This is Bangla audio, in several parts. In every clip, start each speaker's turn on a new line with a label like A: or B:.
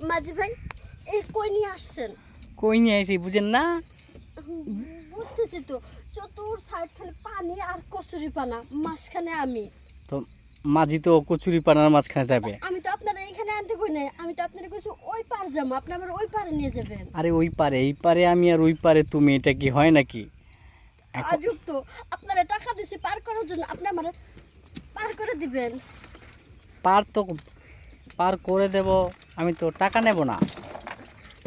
A: মাঝি ভাই এই কই নিয়ে আসছেন?
B: কই নিয়ে আইছি বুঝেন না?
A: বুঝতেছি তো চতুর সাইড খালি পানি আর কচুরি পানা মাঝখানে আমি।
B: তো মাঝি তো কচুরি পানার মাঝখানে যাবে।
A: আমি তো আপনারা এখানে আনতে কই নাই আমি তো আপনারা কিছু ওই পার যাব আপনি আমার ওই পারে নিয়ে যাবেন।
B: আরে ওই পারে এই পারে আমি আর ওই পারে তুমি এটা কি হয় নাকি? এখন-
A: আজব তো আপনারা টাকা দিছি পার করার জন্য আপনি আমার পার করে দিবেন।
B: পার তো পার করে দেব। আমি তো টাকা নেব না।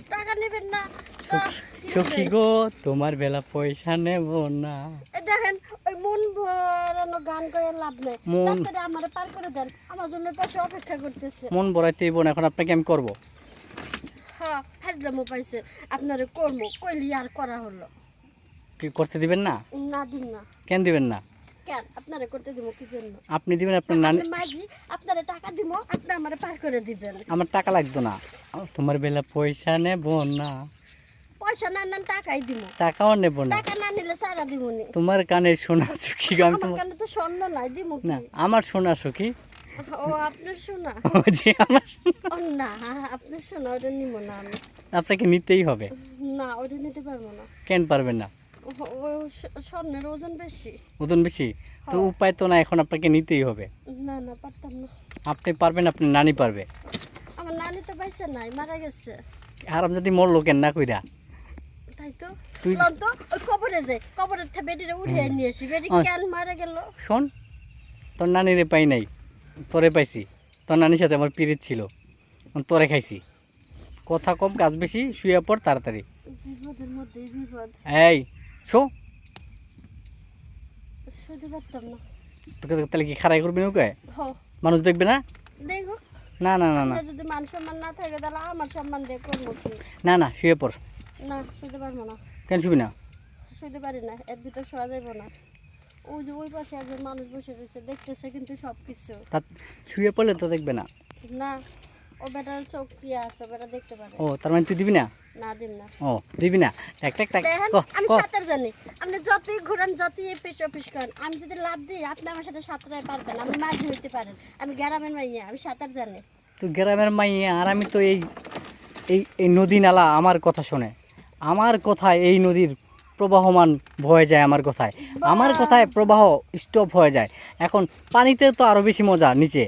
A: টাকা নেবেন না।
B: সখী গো তোমার বেলা পয়সা নেব না।
A: দেখেন ওই মন ভরানো গান করে লাভ নেই।
B: মন-
A: আমার পার করে দেন আমার জন্য পাশে অপেক্ষা করতেছে।
B: মন বড়াইতেই বোন এখন আপনাকে আমি করব।
A: হ্যাঁ হাজলামো পাইছে। আপনারে কর্ম কইলি আর করা হলো।
B: কি করতে দিবেন না?
A: না দিন না।
B: কেন দিবেন না?
A: কেন? আপনারে করতে দিব কি জন্য?
B: আপনি দিবেন আপনার নানি
A: মাঝি আপনারে টাকা দিব আপনি আমারে পার করে দিবেন।
B: আমার টাকা লাগতো না। তোমার বেলা পয়সা নেব না।
A: পয়সা না নেন টাকাই দিব।
B: টাকাও নেব না।
A: টাকা না নিলে সারা দিব নি
B: তোমার কানে শোনা সখী তোমার
A: কানে তো স্বর্ণ নাই দিব
B: না আমার শোনা সখী।
A: ও আপনার শোনা?
B: ও যে আমার
A: না আপনার ওটা নিব না আমি।
B: আপনাকে নিতেই হবে।
A: না ওটা নিতে পারব না।
B: কেন পারবেন না?
A: স্বর্ণের ওজন বেশি।
B: ওজন বেশি? তো
A: হ্যাঁ।
B: উপায় তো না এখন আপনাকে নিতেই হবে।
A: না না পারতাম না।
B: আপনি পারবেন আপনি নানি পারবে।
A: আমার নানি তো পাইছে নাই মারা গেছে।
B: আরাম যদি মরলো কেন না কইরা?
A: তাই তো।
B: তুই-
A: তো কবরে যায় কবরের থেকে বেডিরে উঠে নিয়ে আসি। বেডি। কেন মারা গেল?
B: শোন তোর নানিরে পাই নাই। তোরে পাইছি। তোর নানির সাথে আমার পিরিত ছিল। তোরে খাইছি। কথা কম কাজ বেশি শুয়ে পড় তাড়াতাড়ি। এই শো।
A: শুতে পারতাম না।
B: তোকে তাহলে কি খারাই করবি মানুষ দেখবে না?
A: দেখো।
B: না না না না।
A: যদি মান সম্মান না থাকে তাহলে আমার সম্মান দিয়ে করব
B: না না শুয়ে পড়।
A: না শুতে পারব না।
B: কেন শুবি না?
A: শুতে পারি না এর ভিতর শোয়া যাইব না। ওই যে ওই পাশে একজন মানুষ বসে রয়েছে দেখতেছে কিন্তু সব কিছু
B: শুয়ে পড়লে তো দেখবে না।
A: না ও বেটার চোখ আছে? বেটা দেখতে পারে।
B: ও তার মানে তুই দিবি না?
A: না দিন না।
B: ও দিবি না? টাক টাক টাক
A: আমি সাঁতার জানি। আপনি যতই ঘুরান যতই এপিস অফিস করেন আমি যদি লাভ দিই আপনি আমার সাথে সাঁতারায় পারবেন আমি মাঝি হইতে পারেন। আমি গ্রামের মাইয়া আমি সাঁতার জানি।
B: তুই গ্রামের মাইয়া আর আমি তো এই এই এই নদী নালা আমার কথা শোনে। আমার কথায় এই নদীর প্রবাহমান বয়ে যায় আমার কথায়। আমার কথায় প্রবাহ স্টপ হয়ে যায়। এখন পানিতে তো আরও বেশি মজা নিচে।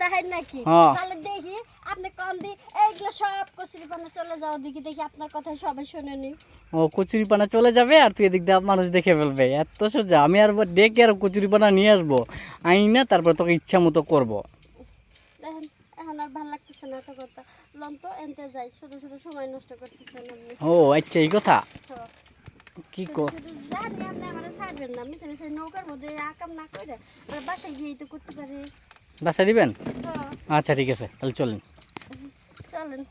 A: তাই নাকি?
B: হ্যাঁ।
A: তাহলে দেখি আপনি কম দি এইগুলো সব কচুরি পানা চলে যাও দেখি দেখি আপনার কথা সবাই শোনেনি
B: ও কচুরি পানা চলে যাবে আর তুই এদিক দিয়ে মানুষ দেখে ফেলবে। এত সোজা আমি আর ডেকে আর কচুরি পানা নিয়ে আসব। আই না তারপর তোকে ইচ্ছা মতো করব।
A: এখন আর ভালো লাগতেছে না এত কথা। লন তো এনতে যাই শুধু শুধু সময় নষ্ট করতেছেন আপনি
B: ও আচ্ছা এই কথা। কি কর
A: জানি আপনি আমার ছাড়বেন না মিশে মিশে নৌকার মধ্যে আকাম না করে আর বাসায় গিয়েই তো করতে পারি।
B: বাসা দিবেন? আচ্ছা ঠিক আছে তাহলে চলেন।
A: চলেন